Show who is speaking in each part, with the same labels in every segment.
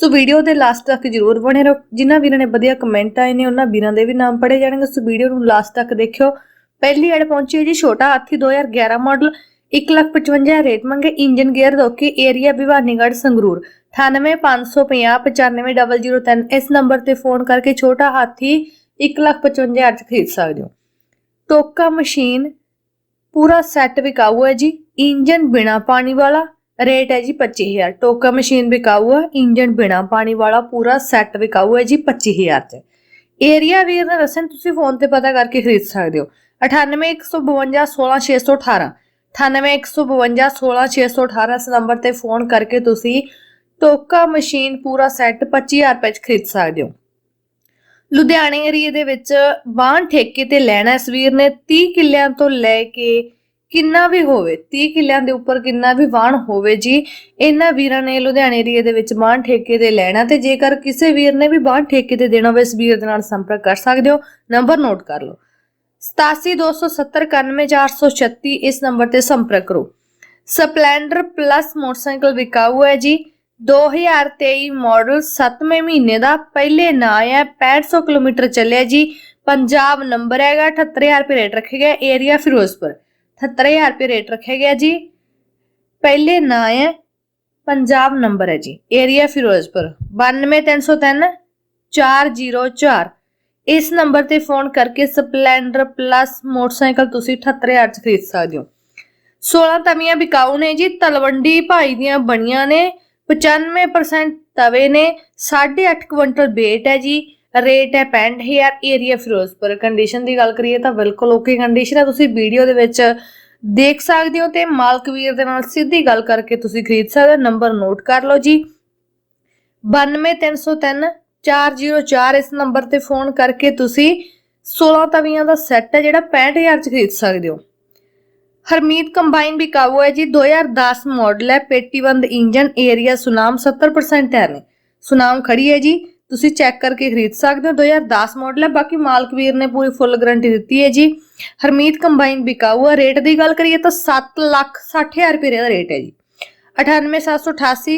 Speaker 1: So video ਦੇ last ਤੱਕ ਜਰੂਰ ਬਣੇ ਰਹੋ। ਜਿਨ੍ਹਾਂ ਵੀਰਾਂ ਨੇ ਵਧੀਆ ਕਮੈਂਟ ਆਏ ਨੇ ਉਹਨਾਂ ਵੀਰਾਂ ਦੇ ਵੀ ਨਾਮ ਪੜੇ ਜਾਣਗੇ। ਸੋ ਵੀਡੀਓ ਨੂੰ ਲਾਸਟ ਤੱਕ ਦੇਖਿਓ। ਪਹਿਲੀ ਐਡ ਪਹੁੰਚੀ ਹੈ ਜੀ ਛੋਟਾ ਹਾਥੀ 2011 ਮਾਡਲ 1,55,000 ਰੇਟ ਮੰਗੇ। ਇੰਜਨ ਗੇਅਰ ਦੋਕੇ ਏਰੀਆ ਭਿਵਾਨੀਗੜ੍ਹ ਸੰਗਰੂਰ। 9855095003 ਇਸ ਨੰਬਰ ਤੇ ਫੋਨ ਕਰਕੇ ਛੋਟਾ ਹਾਥੀ 1,55,000 ਚ ਖਰੀਦ ਸਕਦੇ ਹੋ। ਟੋਕਾ ਮਸ਼ੀਨ ਪੂਰਾ ਸੈੱਟ ਵਿਕਾਊ ਹੈ ਜੀ। ਇੰਜਨ ਬਿਨਾ ਪਾਣੀ ਵਾਲਾ ਰੇਟ ਹੈ ਜੀ 25000 ਟੋਕਾ ਮਸ਼ੀਨ ਵਿਕਾਊ ਹੈ ਇੰਜਨ ਬਿਨਾ ਪਾਣੀ ਵਾਲਾ ਪੂਰਾ ਸੈੱਟ ਵਿਕਾਊ ਹੈ ਜੀ 25000 ਚ ਏਰੀਆ ਵੀਰ ਦਾ ਰਸਨ ਤੁਸੀਂ ਫੋਨ ਤੇ ਪਤਾ ਕਰਕੇ ਖਰੀਦ ਸਕਦੇ ਹੋ। 9815216618 9815216618 ਇਸ ਨੰਬਰ ਤੇ ਫੋਨ ਕਰਕੇ ਤੁਸੀਂ ਟੋਕਾ ਮਸ਼ੀਨ ਪੂਰਾ ਸੈੱਟ 25000 ਰੁਪਏ ਚ ਖਰੀਦ ਸਕਦੇ ਹੋ। ਲੁਧਿਆਣੇ ਏਰੀਏ ਦੇ ਵਿੱਚ ਬਾਣ ਠੇਕੇ ਤੇ ਲੈਣਾ ਇਸ ਵੀਰ ਨੇ 30 ਕਿੱਲਿਆਂ ਤੋਂ ਲੈ ਕੇ ਕਿੰਨਾ ਵੀ ਹੋਵੇ 30 ਕਿੱਲਿਆਂ ਦੇ ਉੱਪਰ ਕਿੰਨਾ ਵੀ ਵਾਣ ਹੋਵੇ ਜੀ, ਇਹਨਾਂ ਵੀਰਾਂ ਨੇ ਲੁਧਿਆਣੇ ਏਰੀਏ ਦੇ ਵਿੱਚ ਬਾਣ ਠੇਕੇ ਤੇ ਲੈਣਾ ਤੇ ਜੇਕਰ ਕਿਸੇ ਵੀਰ ਨੇ ਵੀ ਬਾਣ ਠੇਕੇ ਤੇ ਦੇਣਾ ਹੋਵੇ, ਇਸ ਵੀਰ ਦੇ ਨਾਲ ਸੰਪਰਕ ਕਰ ਸਕਦੇ ਹੋ। ਨੰਬਰ ਨੋਟ ਕਰ ਲਓ। 8727091436 ਇਸ ਨੰਬਰ ਤੇ ਸੰਪਰਕ ਕਰੋ। ਸਪਲੈਂਡਰ ਪਲੱਸ ਮੋਟਰਸਾਈਕਲ ਵਿਕਾਊ ਹੈ ਜੀ। 2023 ਮਾਡਲ 7ਵੇਂ ਮਹੀਨੇ ਦਾ ਪਹਿਲੇ ਨਾਂ ਹੈ 6500 ਕਿਲੋਮੀਟਰ ਚੱਲਿਆ ਜੀ। ਪੰਜਾਬ ਨੰਬਰ ਹੈਗਾ 78000 ਰੁਪਏ ਰੇਟ ਰੱਖਿਆ ਗਿਆ ਏਰੀਆ ਫਿਰੋਜ਼ਪੁਰ। 78000 ਰੁਪਏ ਰੇਟ ਰੱਖਿਆ ਗਿਆ ਜੀ। ਪਹਿਲੇ ਨਾਂ ਹੈ, ਪੰਜਾਬ ਨੰਬਰ ਹੈ ਜੀ। ਏਰੀਆ ਫਿਰੋਜ਼ਪੁਰ 92303 404 ਇਸ ਨੰਬਰ ਤੇ ਫੋਨ ਕਰਕੇ ਸਪਲੈਂਡਰ ਪਲੱਸ ਮੋਟਰਸਾਈਕਲ ਤੁਸੀਂ 78000 ਚ ਖਰੀਦ ਸਕਦੇ ਹੋ। 16 ਤਵੀਆਂ ਵਿਕਾਊ ਨੇ ਜੀ, ਤਲਵੰਡੀ ਭਾਈ ਦੀਆਂ ਬਣੀਆਂ ਨੇ 95% ਤਵੇ ਨੇ 8.5 ਕੁਇੰਟਲ weight ਹੈ ਜੀ। ਰੇਟ ਹੈ 65000 ਏਰੀਆ ਫਿਰੋਜ਼ਪੁਰ ਕੰਡੀਸ਼ਨ ਦੀ ਗੱਲ ਕਰੀਏ ਤਾਂ ਬਿਲਕੁਲ ਓਕੇ ਕੰਡੀਸ਼ਨ ਹੈ। ਤੁਸੀਂ ਵੀਡੀਓ ਦੇ ਵਿੱਚ ਦੇਖ ਸਕਦੇ ਹੋ ਤੇ ਮਾਲਕ ਵੀਰ ਦੇ ਨਾਲ ਸਿੱਧੀ ਗੱਲ ਕਰਕੇ ਤੁਸੀਂ ਖਰੀਦ ਸਕਦੇ ਹੋ। ਨੰਬਰ ਨੋਟ ਕਰ ਲਓ ਜੀ। 92303 404 ਇਸ ਨੰਬਰ ਤੇ ਫੋਨ ਕਰਕੇ ਤੁਸੀਂ 16 ਤਵੀਆਂ ਦਾ ਸੈੱਟ ਹੈ ਜਿਹੜਾ 65000 ਚ ਖਰੀਦ ਸਕਦੇ ਹੋ। ਹਰਮੀਤ ਕੰਬਾਈਨ ਵਿਕਾਊ ਹੈ ਜੀ। 2010 ਮਾਡਲ ਹੈ। ਪੇਟੀਬੰਦ ਇੰਜਨ ਏਰੀਆ ਸੁਨਾਮ 70% ਹੈ। ਨੇ ਸੁਨਾਮ ਖੜੀ ਹੈ ਜੀ। ਤੁਸੀਂ ਚੈੱਕ ਕਰਕੇ ਖਰੀਦ ਸਕਦੇ ਹੋ। 2010 ਮਾਡਲ ਹੈ। ਬਾਕੀ ਮਾਲਕ ਵੀਰ ਨੇ ਪੂਰੀ ਫੁੱਲ ਗਾਰੰਟੀ ਦਿੱਤੀ ਹੈ ਜੀ। ਹਰਮੀਤ ਕੰਬਾਈਨ ਵਿਕਾਊ ਹੈ ਰੇਟ ਦੀ ਗੱਲ ਕਰੀਏ ਤਾਂ 7 ਲੱਖ 60000 ਰੁਪਏ ਦਾ ਰੇਟ ਹੈ ਜੀ। 98788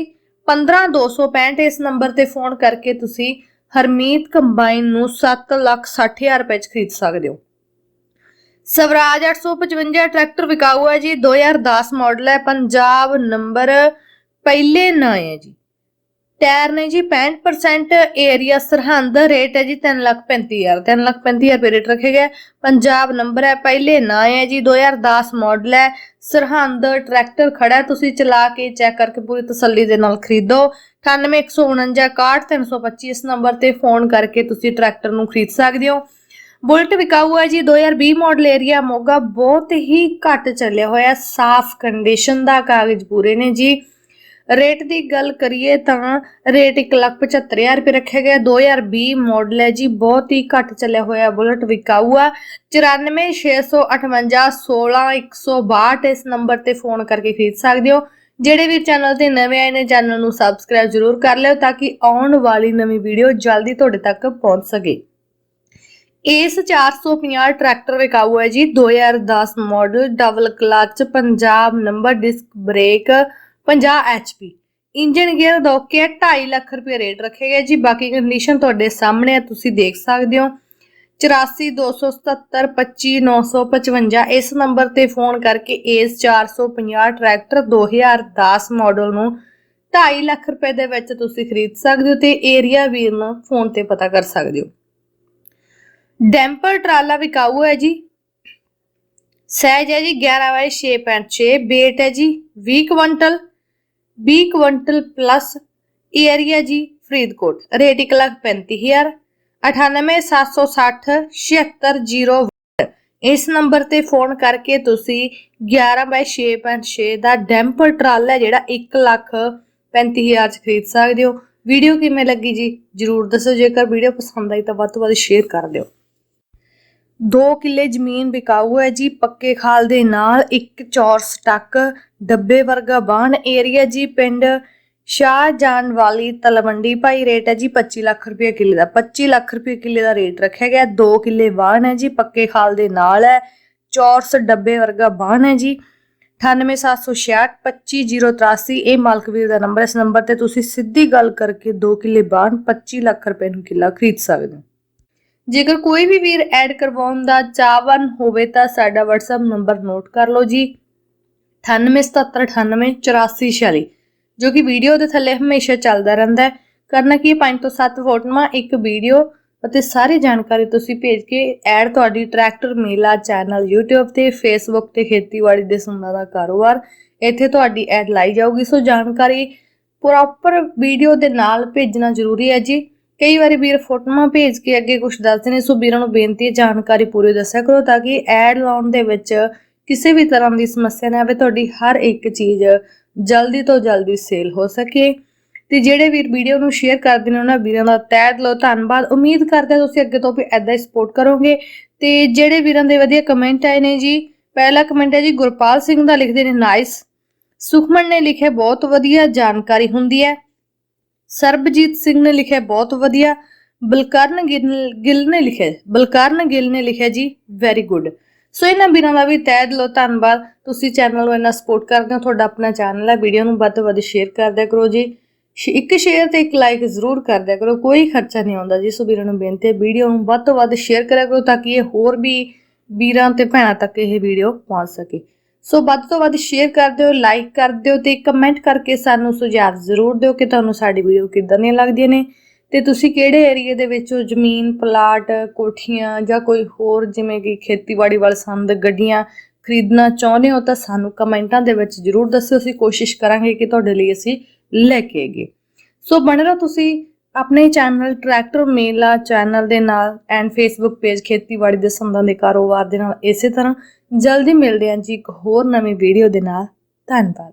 Speaker 1: 15265 ਇਸ ਨੰਬਰ ਤੇ ਫੋਨ ਕਰਕੇ ਤੁਸੀਂ ਹਰਮੀਤ ਕੰਬਾਈਨ ਨੂੰ 7 ਲੱਖ 60000 ਰੁਪਏ ਚ ਖਰੀਦ ਸਕਦੇ ਹੋ। ਸਵਰਾਜ 855 ਟਰੈਕਟਰ ਵਿਕਾਊ ਹੈ ਜੀ। 2010 ਮਾਡਲ ਹੈ। ਪੰਜਾਬ ਨੰਬਰ ਪਹਿਲੇ ਨਾਂ ਹੈ ਜੀ। ਟਾਇਰ ਨੇ ਜੀ 65% ਏਰੀਆ ਸਰਹੰਦ ਰੇਟ ਹੈ ਜੀ 335000 335000 ਰੁਪਏ ਰੇਟ ਰੱਖਿਆ ਗਿਆ ਪੰਜਾਬ ਨੰਬਰ ਹੈ ਪਹਿਲੇ ਨਾਂ ਹੈ ਜੀ 2010 ਮਾਡਲ ਹੈ। ਸਰਹੰਦ ਟਰੈਕਟਰ ਖੜਾ ਤੁਸੀਂ ਚਲਾ ਕੇ ਚੈੱਕ ਕਰਕੇ ਪੂਰੀ ਤਸੱਲੀ ਦੇ ਨਾਲ ਖਰੀਦੋ। 9814961325 ਇਸ ਨੰਬਰ ਤੇ ਫੋਨ ਕਰਕੇ ਤੁਸੀਂ ਟਰੈਕਟਰ ਨੂੰ ਖਰੀਦ ਸਕਦੇ ਹੋ। ਬੁਲਟ ਵਿਕਾਊ ਹੈ ਜੀ 2020 ਮਾਡਲ ਏਰੀਆ ਮੋਗਾ, ਬਹੁਤ ਹੀ ਘੱਟ ਚੱਲਿਆ ਹੋਇਆ, ਸਾਫ਼ ਕੰਡੀਸ਼ਨ ਦਾ ਕਾਗਜ਼ ਪੂਰੇ ਨੇ ਜੀ। ਰੇਟ ਦੀ ਗੱਲ ਕਰੀਏ ਤਾਂ ਰੇਟ 175000 ਰੁਪਏ ਰੱਖਿਆ ਗਿਆ। 2020 ਮਾਡਲ ਹੈ ਜੀ, ਬਹੁਤ ਹੀ ਘੱਟ ਚੱਲਿਆ ਹੋਇਆ ਬੁਲਟ ਵਿਕਾਊ ਆ 946558 16162 ਇਸ ਨੰਬਰ ਤੇ ਫੋਨ ਕਰਕੇ ਖਰੀਦ ਸਕਦੇ ਹੋ। ਜਿਹੜੇ ਵੀ ਚੈਨਲ ਤੇ ਨਵੇਂ ਆਏ ਨੇ, ਚੈਨਲ ਨੂੰ ਸਬਸਕ੍ਰਾਈਬ ਜ਼ਰੂਰ ਕਰ ਲਿਓ ਤਾਂ ਕਿ ਆਉਣ ਵਾਲੀ ਨਵੀਂ ਵੀਡੀਓ ਜਲਦੀ ਤੁਹਾਡੇ ਤੱਕ ਪਹੁੰਚ ਸਕੇ। ਇਸ 450 ਟਰੈਕਟਰ ਵਿਕਾਊ ਹੈ ਜੀ। 2010 model, double clutch, Punjab number, disc brake 50 HP engine gear ਦੋਕੇ 2.5 lakh ਰੁਪਏ ਰੇਟ ਰੱਖੇ ਗਏ ਜੀ। ਬਾਕੀ ਕੰਡੀਸ਼ਨ ਤੁਹਾਡੇ ਸਾਹਮਣੇ ਆ, ਤੁਸੀਂ ਦੇਖ ਸਕਦੇ ਹੋ। 8427725955 ਇਸ ਨੰਬਰ ਤੇ ਫੋਨ ਕਰਕੇ ਇਸ 450 ਟਰੈਕਟਰ 2010 ਮਾਡਲ ਨੂੰ 2.5 ਲੱਖ ਰੁਪਏ ਦੇ ਵਿੱਚ ਤੁਸੀਂ ਖਰੀਦ ਸਕਦੇ ਹੋ ਤੇ ਏਰੀਆ ਵੀਰ ਨੂੰ ਫੋਨ ਤੇ ਪਤਾ ਕਰ ਸਕਦੇ ਹੋ। ਡੈਂਪਰ ਟਰਾਲਾ ਵਿਕਾਊ ਹੈ ਜੀ। ਸਾਈਜ਼ ਹੈ ਜੀ 11 ਬਾਈ 6.6 weight ਹੈ ਜੀ। 20 ਕੁਇੰਟਲ 20 ਕੁਇੰਟਲ ਪਲੱਸ ਏਰੀਆ ਜੀ ਫਰੀਦਕੋਟ। ਰੇਟ 135000 98760 7601 ਇਸ ਨੰਬਰ ਤੇ ਫੋਨ ਕਰਕੇ ਤੁਸੀਂ 11 ਬਾਈ 6.6 ਦਾ ਡੈਂਪਰ ਹੈ ਜਿਹੜਾ 1 ਲੱਖ 35000 ਚ ਖਰੀਦ ਸਕਦੇ ਹੋ। ਵੀਡੀਓ ਕਿਵੇਂ ਲੱਗੀ ਜੀ? ਜਰੂਰ ਦੱਸੋ। ਜੇਕਰ ਵੀਡੀਓ ਪਸੰਦ ਆਈ ਤਾਂ ਵੱਧ ਤੋਂ ਵੱਧ ਸ਼ੇਅਰ ਕਰ ਦਿਓ। 2 ਕਿੱਲੇ ਜ਼ਮੀਨ ਵਿਕਾਊ ਹੈ ਜੀ, ਪੱਕੇ ਖਾਲ ਦੇ ਨਾਲ ਇੱਕ ਚੌਰਸ ਟੱਕ ਡੱਬੇ ਵਰਗਾ ਬਾਣ ਏਰੀਆ ਜੀ, ਪਿੰਡ ਸ਼ਾਹ ਜਾਨ ਵਾਲੀ ਤਲਵੰਡੀ ਭਾਈ ਰੇਟ ਹੈ ਜੀ 25 ਲੱਖ ਰੁਪਏ ਕਿੱਲੇ ਦਾ 25 ਲੱਖ ਰੁਪਏ ਕਿੱਲੇ ਦਾ ਰੇਟ ਰੱਖਿਆ ਗਿਆ 2 ਕਿੱਲੇ ਬਾਣ ਹੈ ਜੀ, ਪੱਕੇ ਖਾਲ ਦੇ ਨਾਲ ਹੈ ਚੌਰਸ ਡੱਬੇ ਵਰਗਾ ਬਾਣ ਹੈ ਜੀ 9876625083 ਇਹ ਮਾਲਕ ਵੀਰ ਦਾ ਨੰਬਰ ਇਸ ਨੰਬਰ ਤੇ ਤੁਸੀਂ ਸਿੱਧੀ ਗੱਲ ਕਰਕੇ 2 ਕਿੱਲੇ ਬਾਣ 25 ਲੱਖ ਰੁਪਏ ਨੂੰ ਕਿੱਲਾ ਖਰੀਦ ਸਕਦੇ ਹੋ। ਜੇਕਰ ਕੋਈ ਵੀ ਵੀਰ ਐਡ ਕਰਵਾਉਣ ਦਾ ਚਾਹਵਾਨ ਹੋਵੇ ਤਾਂ ਸਾਡਾ WhatsApp ਨੰਬਰ ਨੋਟ ਕਰ ਲਓ ਜੀ। 9877988446 ਜੋ ਕਿ ਵੀਡੀਓ ਦੇ ਥੱਲੇ ਹਮੇਸ਼ਾ ਚੱਲਦਾ ਰਹਿੰਦਾ ਹੈ। ਕਰਨਾ ਕੀ 5 ਤੋਂ 7 ਫੋਟੋਆਂ ਇੱਕ ਵੀਡੀਓ ਅਤੇ ਸਾਰੀ ਜਾਣਕਾਰੀ ਤੁਸੀਂ ਭੇਜ ਕੇ ਐਡ ਤੁਹਾਡੀ ਟਰੈਕਟਰ ਮੇਲਾ ਚੈਨਲ YouTube ਤੇ Facebook ਤੇ ਖੇਤੀਬਾੜੀ ਦੇ ਸੰਦਾਂ ਦਾ ਕਾਰੋਬਾਰ ਇੱਥੇ ਤੁਹਾਡੀ ਐਡ ਲਾਈ ਜਾਊਗੀ। ਸੋ ਜਾਣਕਾਰੀ ਪ੍ਰੋਪਰ ਵੀਡੀਓ ਦੇ ਨਾਲ ਭੇਜਣਾ ਜ਼ਰੂਰੀ ਹੈ ਜੀ। ਕਈ ਵਾਰੀ ਵੀਰ ਫੋਟੋਆਂ ਭੇਜ ਕੇ ਅੱਗੇ ਕੁਝ ਦੱਸਦੇ ਨੇ ਸੋ ਵੀਰਾਂ ਨੂੰ ਬੇਨਤੀ ਹੈ ਜਾਣਕਾਰੀ ਪੂਰੀ ਦੱਸਿਆ ਕਰੋ ਤਾਂ ਕਿ ਐਡ ਲਾਉਣ ਦੇ ਵਿੱਚ ਕਿਸੇ ਵੀ ਤਰ੍ਹਾਂ ਦੀ ਸਮੱਸਿਆ ਨਾ ਆਵੇ, ਤੁਹਾਡੀ ਹਰ ਇੱਕ ਚੀਜ਼ ਜਲਦੀ ਤੋਂ ਜਲਦੀ ਸੇਲ ਹੋ ਸਕੇ। ਤੇ ਜਿਹੜੇ ਵੀਰ ਵੀਡੀਓ ਨੂੰ ਸ਼ੇਅਰ ਕਰਦੇ ਨੇ ਉਹਨਾਂ ਵੀਰਾਂ ਦਾ ਤਹਿ ਦਿਲੋਂ ਧੰਨਵਾਦ। ਉਮੀਦ ਕਰਦੇ ਹਾਂ ਤੁਸੀਂ ਅੱਗੇ ਤੋਂ ਵੀ ਐਦਾਂ ਹੀ ਸਪੋਰਟ ਕਰੋਗੇ। ਤੇ ਜਿਹੜੇ ਵੀਰਾਂ ਦੇ ਵਧੀਆ ਕਮੈਂਟ ਆਏ ਨੇ ਜੀ, ਪਹਿਲਾ ਕਮੈਂਟ ਹੈ ਜੀ, ਗੁਰਪਾਲ ਸਿੰਘ ਦਾ ਲਿਖਦੇ ਨੇ ਨਾਈਸ ਸੁਖਮਨ ਨੇ ਲਿਖਿਆ, ਬਹੁਤ ਵਧੀਆ ਜਾਣਕਾਰੀ ਹੁੰਦੀ ਹੈ। ਸਰਬਜੀਤ ਸਿੰਘ ਨੇ ਲਿਖਿਆ ਬਹੁਤ ਵਧੀਆ, ਬਲਕਰਨ ਗਿੱਲ ਗਿੱਲ ਨੇ ਲਿਖਿਆ, ਬਲਕਰਨ ਗਿੱਲ ਨੇ ਲਿਖਿਆ ਜੀ ਵੈਰੀ ਗੁੱਡ ਸੋ ਇਹਨਾਂ ਵੀਰਾਂ ਦਾ ਵੀ ਤਹਿ ਦਿਲੋਂ ਧੰਨਵਾਦ। ਤੁਸੀਂ ਚੈਨਲ ਨੂੰ ਇੰਨਾ ਸਪੋਰਟ ਕਰਦੇ ਹੋ, ਤੁਹਾਡਾ ਆਪਣਾ ਚੈਨਲ ਹੈ ਵੀਡੀਓ ਨੂੰ ਵੱਧ ਤੋਂ ਵੱਧ ਸ਼ੇਅਰ ਕਰਦਿਆ ਕਰੋ ਜੀ। ਸ਼- ਇੱਕ ਸ਼ੇਅਰ ਤੇ ਇੱਕ ਲਾਈਕ ਜ਼ਰੂਰ ਕਰਦਿਆ ਕਰੋ, ਕੋਈ ਖਰਚਾ ਨਹੀਂ ਆਉਂਦਾ ਜੀ। ਸੋ ਵੀਰਾਂ ਨੂੰ ਬੇਨਤੀ ਹੈ ਵੀਡੀਓ ਨੂੰ ਵੱਧ ਤੋਂ ਵੱਧ ਸ਼ੇਅਰ ਕਰਿਆ ਕਰੋ ਤਾਂ ਕਿ ਇਹ ਹੋਰ ਵੀ ਵੀਰਾਂ ਤੇ ਭੈਣਾਂ ਤੱਕ ਇਹ ਵੀਡੀਓ ਪਹੁੰਚ ਸਕੇ। ਸੋ ਵੱਧ ਤੋਂ ਵੱਧ ਸ਼ੇਅਰ ਕਰ ਦਿਓ ਲਾਈਕ ਕਰ ਦਿਓ ਤੇ ਕਮੈਂਟ ਕਰਕੇ ਸਾਨੂੰ ਸੁਝਾਅ ਜ਼ਰੂਰ ਦਿਓ ਕਿ ਤੁਹਾਨੂੰ ਸਾਡੀ ਵੀਡੀਓ ਕਿੱਦਾਂ ਦੀਆਂ ਲੱਗਦੀਆਂ ਨੇ। ਤੇ ਤੁਸੀਂ ਕਿਹੜੇ ਏਰੀਆ ਦੇ ਵਿੱਚ ਉਹ ਜ਼ਮੀਨ ਪਲਾਟ ਕੋਠੀਆਂ ਜਾਂ ਕੋਈ ਹੋਰ ਜਿਵੇਂ ਕਿ ਖੇਤੀਬਾੜੀ ਵੱਲ ਸੰਦ, ਗੱਡੀਆਂ ਖਰੀਦਣਾ ਚਾਹੁੰਦੇ ਹੋ ਤਾਂ ਸਾਨੂੰ ਕਮੈਂਟਾਂ ਦੇ ਵਿੱਚ ਜ਼ਰੂਰ ਦੱਸਿਓ। ਅਸੀਂ ਕੋਸ਼ਿਸ਼ ਕਰਾਂਗੇ ਕਿ ਤੁਹਾਡੇ ਲਈ ਅਸੀਂ ਲੈ ਕੇ ਆਈਏ। ਸੋ ਬਣੇ ਰਹੋ ਤੁਸੀਂ ਆਪਣੇ ਚੈਨਲ ਟਰੈਕਟਰ ਮੇਲਾ ਚੈਨਲ ਦੇ ਨਾਲ ਐਂਡ ਫੇਸਬੁੱਕ ਪੇਜ ਖੇਤੀਬਾੜੀ ਦੇ ਸੰਦਾਂ ਦੇ ਕਾਰੋਬਾਰ ਦੇ ਨਾਲ ਇਸੇ ਤਰ੍ਹਾਂ ਜਲਦੀ ਮਿਲਦੇ ਹਾਂ ਜੀ ਇੱਕ ਹੋਰ ਨਵੀਂ ਵੀਡੀਓ ਦੇ ਨਾਲ। ਧੰਨਵਾਦ।